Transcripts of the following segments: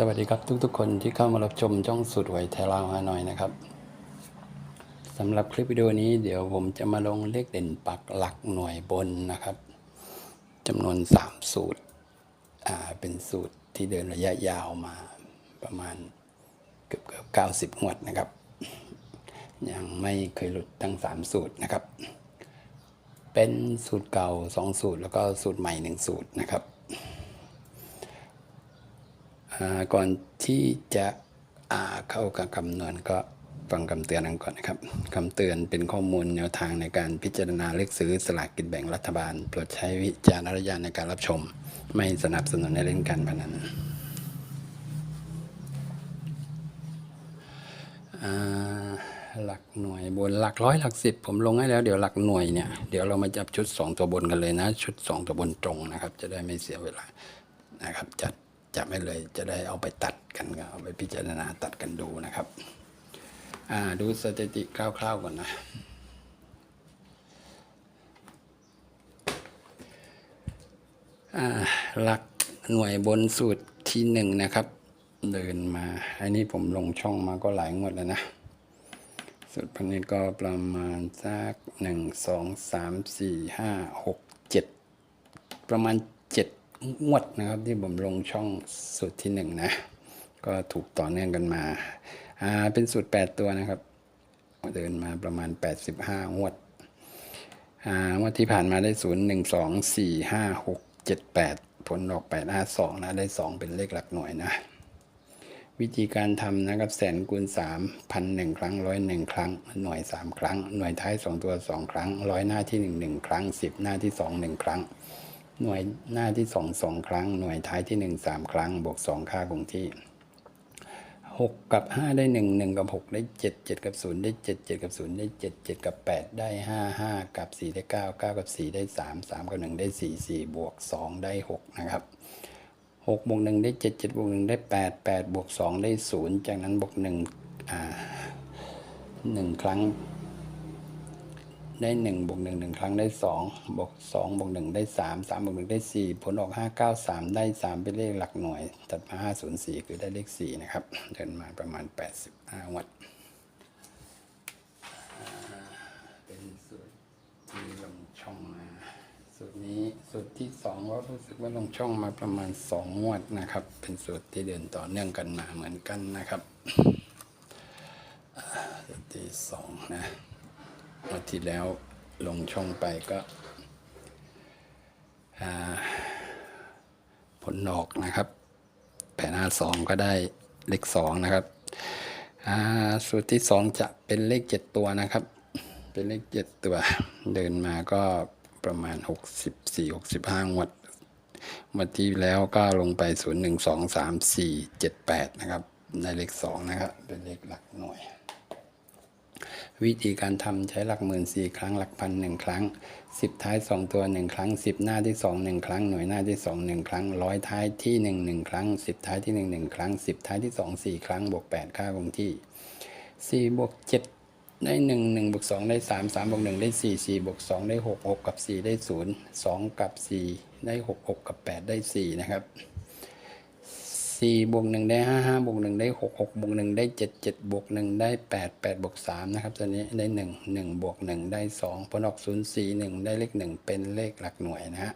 สวัสดีครับทุกๆ คนที่เข้ามารับชมช่องสุดหวไทยลาวฮานอยนะครับสำหรับคลิปวิดีโอนี้เดี๋ยวผมจะมาลงเลขเด่นปักหลักหน่วยบนนะครับจำนวน 3 สูตรอ่าเป็นสูตรที่เดินระยะยาวมาประมาณเกือบเกือบเก้าสิบงวดนะครับ ยังไม่เคยหลุดทั้ง 3 สูตรนะครับ เป็นสูตรเก่า 2 สูตรแล้วก็สูตรใหม่ 1 สูตรนะครับ ก่อนที่จะเข้ากับคำนวณก็ฟังคำเตือนกันก่อนนะครับคำเตือนเป็นข้อมูลแนวทางในการพิจารณาเลือกซื้อสลากกินแบ่งรัฐบาลโปรดใช้วิจารณญาณในการรับชม ไม่สนับสนุนในเล่นการพนันหลักหน่วยบนหลักร้อยหลักสิบผมลงให้แล้วเดี๋ยวหลักหน่วยเนี่ยเดี๋ยวเรามาจับชุด 2 ตัวบนกันเลยนะ ชุด 2 ตัวบนตรงนะครับ จะได้ไม่เสียเวลานะครับจัด จับไม่เลยจะได้เอาไปตัดกันเอาไปพิจารณาตัดกันดูนะครับดูสถิติคร่าวๆก่อนนะหลักหน่วยบนสูตรที่หนึ่งนะครับ เดินมาอันนี้ผมลงช่องมาก็หลายงวดแล้วนะสูตรพันนี้ก็ประมาณสักหนึ่งสองสามสี่ห้าหกเจ็ดประมาณเจ็ด งวดนะครับที่ผมลงช่องสูตรที่หนึ่งนะ ก็ถูกต่อเนื่องกันมาอ่าเป็นสูตร 8 ตัวนะครับ เดินมาประมาณ 85งวดอ่างวดที่ผ่านมาได้ 0 1 2 4 5 6 7 8 ผลออก 8 5 2 นะ ได้ 2 เป็นเลขหลักหน่วยนะ วิธีการทำนะครับแสนคูณสามพันหนึ่งครั้งร้อยหนึ่งครั้ง หน่วยสามครั้ง หน่วยท้ายสองตัวสองครั้งร้อยหน้าที่หนึ่งหนึ่งครั้งสิบหน้าที่สองหนึ่งครั้ง หน่วยหน้าที่สองสองครั้ง หน่วยท้ายที่หนึ่งสามครั้ง บวกสองค่าคงที่หกกับห้าได้หนึ่งหนึ่งกับหกได้เจ็ดเจ็ดกับศูนย์ได้เจ็ดเจ็ดกับศูนย์ได้เจ็ดเจ็ดกับแปดได้ห้าห้ากับสี่ได้เก้าเก้ากับสี่ได้สามสามกับหนึ่งได้สี่สี่บวกสองได้หกนะครับหกบวกหนึ่งได้เจ็ดเจ็ดบวกหนึ่งได้แปดแปดบวกสองได้ศูนย์จากนั้นบวกหนึ่งอ่าหนึ่งครั้ง ได้หนึ่งบวกหนึ่งหนึ่งครั้งได้สองบวกสองบวกหนึ่งได้สามสามบวกหนึ่งได้สี่ผลออกห้าเก้าสามได้สามเป็นเลขหลักหน่วย ตัดมาห้าศูนย์สี่คือได้เลขสี่นะครับ เดินมาประมาณแปดสิบห้าวัดเป็นสูตรที่ลงช่องมาสูตรนี้สูตรที่สองก็รู้สึกว่าลงช่องมาประมาณสองงวดนะครับ เป็นสูตรที่เดินต่อเนื่องกันมาเหมือนกันนะครับสูตรที่สองนะ งวันที่แล้วลงช่องไปก็ผลออกนะครับแปดห้าสองก็ได้เลขสองนะครับสูตรที่สองจะเป็นเลขเจ็ดตัวนะครับ เป็นเลขเจ็ดตัว เดินมาก็ประมาณหกสิบสี่หกสิบห้างวดงวันที่แล้วก็ลงไปศูนย์หนึ่งสองสามสี่เจ็ดแปดนะครับได้เลขสองนะครับ เป็นเลขหลักหน่วย วิธีการทำใช้หลักหมื่นสี่ครั้งหลักพันหนึ่งครั้งสิบท้ายสองตัวหนึ่งครั้งสิบหน้าที่สองหนึ่งครั้งหน่วยหน้าที่สองหนึ่งครั้งร้อยท้ายที่หนึ่งหนึ่งครั้งสิบท้ายที่หนึ่งหนึ่งครั้งสิบท้ายที่สองสี่ครั้งบวกแปดค่าคงที่สี่บวกเจ็ดได้หนึ่งหนึ่งบวกสองได้สามสามบวกหนึ่งได้สี่สี่บวกสองได้หกหกกับสี่ได้ศูนย์สองกับสี่ได้หกหกกับแปดได้สี่นะครับ สี่บวกหนึ่งได้ห้าห้าบวกหนึ่งได้หกหกบวกหนึ่งได้เจ็ดเจ็ดบวกหนึ่งได้แปดแปดบวกสามนะครับตอนนี้ได้หนึ่งหนึ่งบวกหนึ่งได้สองผลออกศูนย์สี่หนึ่งได้เลขหนึ่งเป็นเลขหลักหน่วยนะฮะ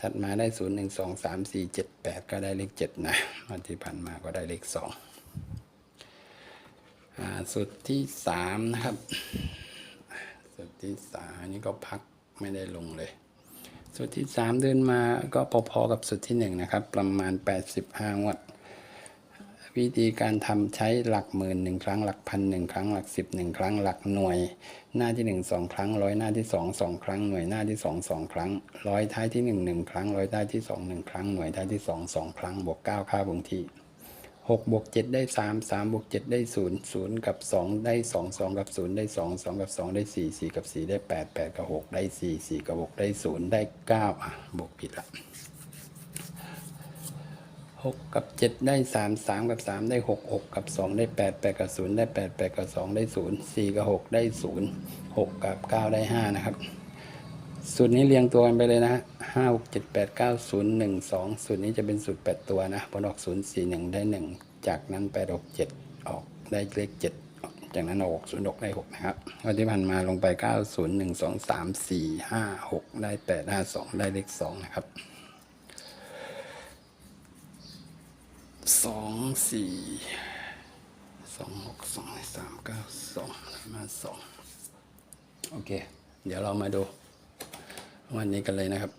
ถัดมาได้ศูนย์หนึ่งสองสามสี่เจ็ดแปดก็ได้เลขเจ็ดนะวันที่ผ่านมาก็ได้เลขสองอ่าสุดที่สามนะครับ สุดที่สามนนี้ก็พักไม่ได้ลงเลย สุดที่สามเดินมาก็พอๆกับสุดที่หนึ่งนะครับ ประมาณ 85งวดวิธีการทำใช้หลักหมื่นหนึ่งครั้งหลักพันหนึ่งครั้งหลักสิบหนึ่งครั้งหลักหน่วย หน้าที่หนึ่งสองครั้งร้อยหน้าที่สองสองครั้งหน่วยหน้าที่สองสองครั้งร้อยท้ายที่หนึ่งหนึ่งครั้งร้อยท้ายที่สองหนึ่งครั้งหน่วยท้ายที่สองสองครั้งบวกเก้าค่าบงที่ หกบวกเจ็ดได้สามสามบวกเจ็ดได้ศูนย์ศูนย์กับสองได้สองสองกับศูนย์ได้สองสองกับสองได้สี่สี่กับสี่ได้แปดแปดกับหกได้สี่สี่กับหกได้ศูนย์ได้เก้าอะ บวกผิดละหกกับเจ็ดได้สามสามกับสามได้หกหกกับสองได้แปดแปดกับศูนย์ได้แปดแปดกับสองได้ศูนย์สี่กับหกได้ศูนย์หกกับเก้าได้ห้านะครับ สูตรนี้เรียงตัวกันไปเลยนะฮะห้าหกเจ็ดแปดเก้าศูนย์หนึ่งสองสูตรนี้จะเป็นสูตรแปดตัวนะผลออกศูนย์สี่หนึ่งได้หนึ่งจากนั้นแปดหกเจ็ดออกได้เลขเจ็ดจากนั้นออกศูนย์หกได้หกนะครับวันที่ผ่านมาลงไปเก้าศูนย์หนึ่งสองสามสี่ห้าหกได้แปดห้าสองได้เลขสองนะครับสองสี่สองหกสองสามเก้าสองมาสองโอเค เดี๋ยวเรามาดู วันนี้กันเลยนะครับ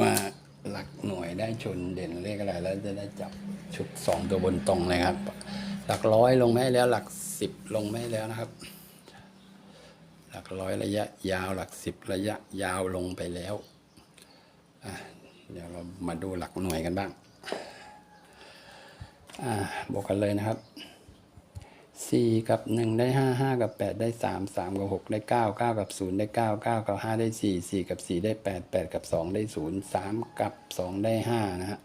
ว่าหลักหน่วยได้ชนเด่นเลขอะไรแล้วจะได้จับชุดสองตัวบนตรงเลยครับ หลักร้อยลงไม่แล้วหลักสิบลงไม่แล้วนะครับ หลักร้อยระยะยาวหลักสิบระยะยาวลงไปแล้วเดี๋ยวเรามาดูหลักหน่วยกันบ้างบอกกันเลยนะครับ สี่กับหนึ่งได้ห้าห้ากับแปดได้สามสามกับหกได้เก้าเก้ากับศูนย์ได้เก้าเก้ากับห้าได้สี่สี่กับสี่ได้แปดแปดกับสองได้ศูนย์สามกับสองได้ห้านะฮะ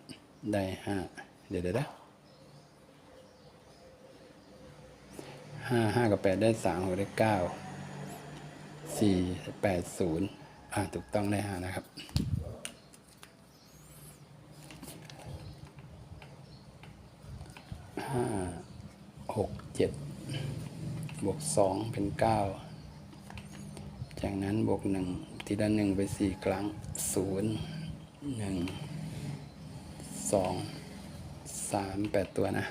ได้ห้าเดี๋ยวเดี๋ยวนะห้าห้ากับแปดได้สามหกได้เก้าสี่แปดศูนย์อ่าถูกต้องได้ห้านะครับห้าหกเจ็ด บวกสองเป็นเก้าจากนั้นบวกหนึ่งทีละหนึ่งไปสี่ครั้งศูนย์หนึ่งสองสามแปดตัวนะ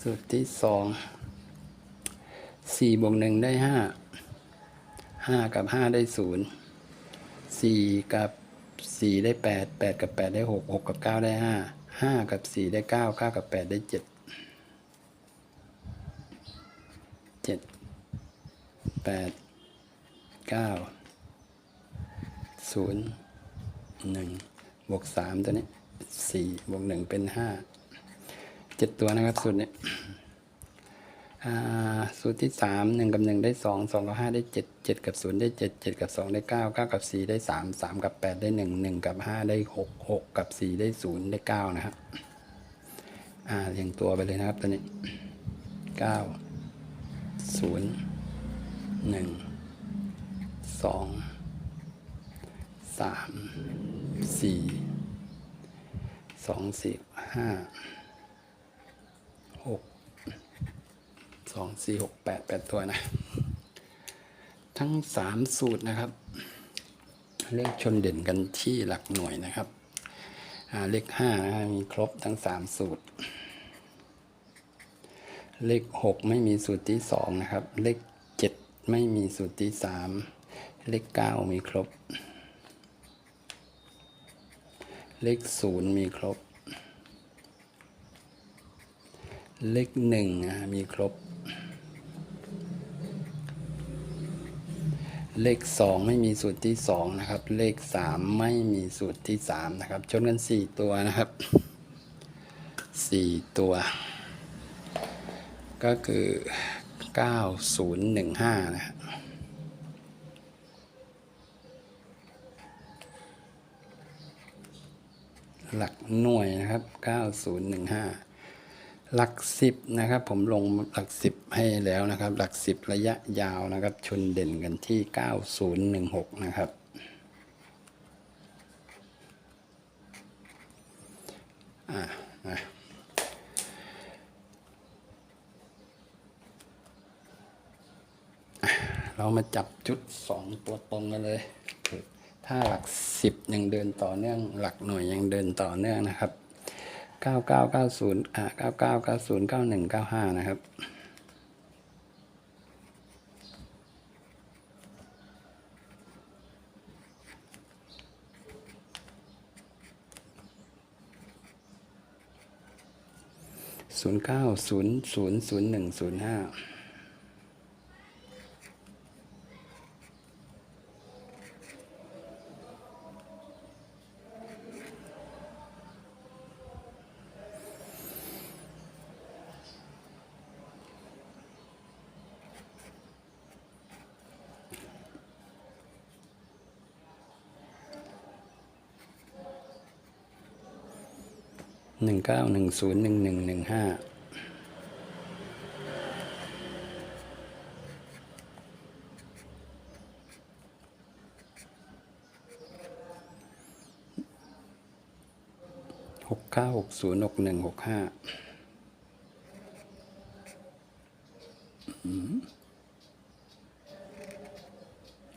สูตรที่สองสี่บวกหนึ่งได้ห้าห้ากับห้าได้ศูนย์สี่กับสี่ได้แปดแปดกับแปดได้หกหกกับเก้าได้ห้าห้ากับสี่ได้เก้าเก้ากับแปดได้เจ็ดเจ็ด แปดเก้าศูนย์หนึ่งบวกสามตัวนี้สี่บวกหนึ่งเป็นห้าเจ็ดตัวนะครับสูตรนี้สูตรที่สามหนึ่งกับหนึ่งได้สองสองกับห้าได้เจ็ดเจ็ดกับศูนย์ได้เจ็ดเจ็ดกับสองได้เก้าเก้ากับสี่ได้สามสามกับแปดได้หนึ่งหนึ่งกับห้าได้หกหกกับสี่ได้ศูนย์ได้เก้านะครับอ่าเรียงตัวไปเลยนะครับตัวนี้เก้าศูนย์ หนึ่งสองสามสี่สองสี่ห้าหกสองสี่หกแปดแปดตัวนะ ทั้งสามสูตรนะครับ เลขชนเด่นกันที่หลักหน่วยนะครับเลขห้านะมีครบทั้งสามสูตร เลขหกไม่มีสูตรที่สองนะครับ เลข ไม่มีสูตรที่สามเลขเก้ามีครบ เลขศูนย์มีครบ เลขหนึ่งมีครบ เลขสองไม่มีสูตรที่สองนะครับ เลขสามไม่มีสูตรที่สามนะครับ ชนกันสี่ตัวนะครับสี่ตัว ก็คือ 9015 นะฮะหลักหน่วยนะครับ 9015 หลักสิบนะครับ ผมลงหลักสิบให้แล้วนะครับ หลักสิบระยะยาวนะครับ ชนเด่นกันที่ 9016 นะครับ อ่านะ เรามาจับจุดสองตัวตรงกันเลย ถ้าหลักสิบยังเดินต่อเนื่อง หลักหน่วยยังเดินต่อเนื่องนะครับ 9990 อ่า9990 9195 นะครับศูนย์เก้าศูนย์ศูนย์ศูนย์หนึ่งศูนย์ห้า หนึ่งเก้าหนึ่งศูนย์หนึ่งหนึ่งหนึ่งห้าหกเก้าหกศูนย์หกหนึ่งหกห้า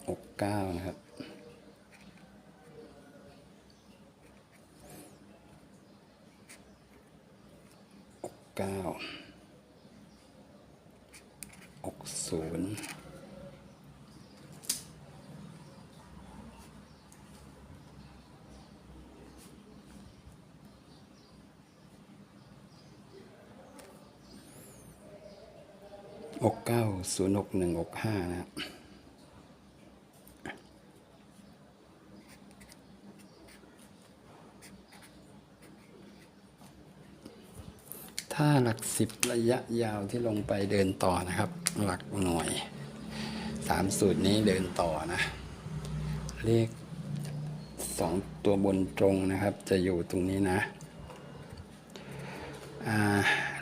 หกเก้านะครับ เก้าหกศูนย์หกเก้าศูนย์หกหนึ่งหกห้านะครับ ถ้าหลั กสิบระยะยาวที่ลงไปเดินต่อนะครับ หลักหน่วยสามสูตรนี้เดินต่อนะ เลขสองตัวบนตรงนะครับ จะอยู่ตรงนี้นะอ่า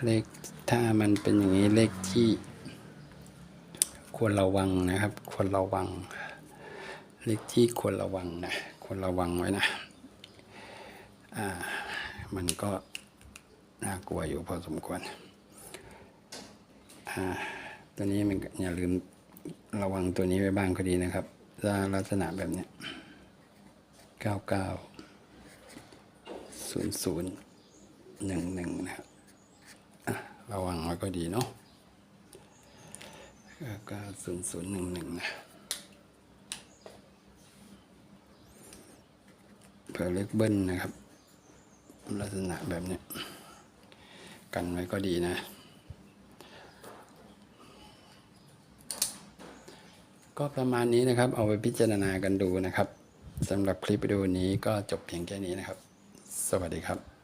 เลขถ้ามันเป็นอย่างนี้เลขที่ ควรระวังนะครับ ควรระวัง เลขที่ควรระวังนะควรระวังไว้นะ อ่า มันก็ น่ากลัวอยู่พอสมควรตัวนี้มันอย่าลืมระวังตัวนี้ไว้บ้างก็ดีนะครับถ้าลักษณะแบบนี้เก้าเก้าศูนย์ศูนย์หนึ่งหนึ่งนะครับระวังไว้ก็ดีเนาะเก้าศูนย์ศูนย์หนึ่งหนึ่งนะเผื่อเล็กเบิ้ลนะครับ ลักษณะแบบนี้ กันไว้ก็ดีนะ ก็ประมาณนี้นะครับ เอาไปพิจารณากันดูนะครับสำหรับคลิปวิดีโอนี้ก็จบเพียงแค่นี้นะครับ สวัสดีครับ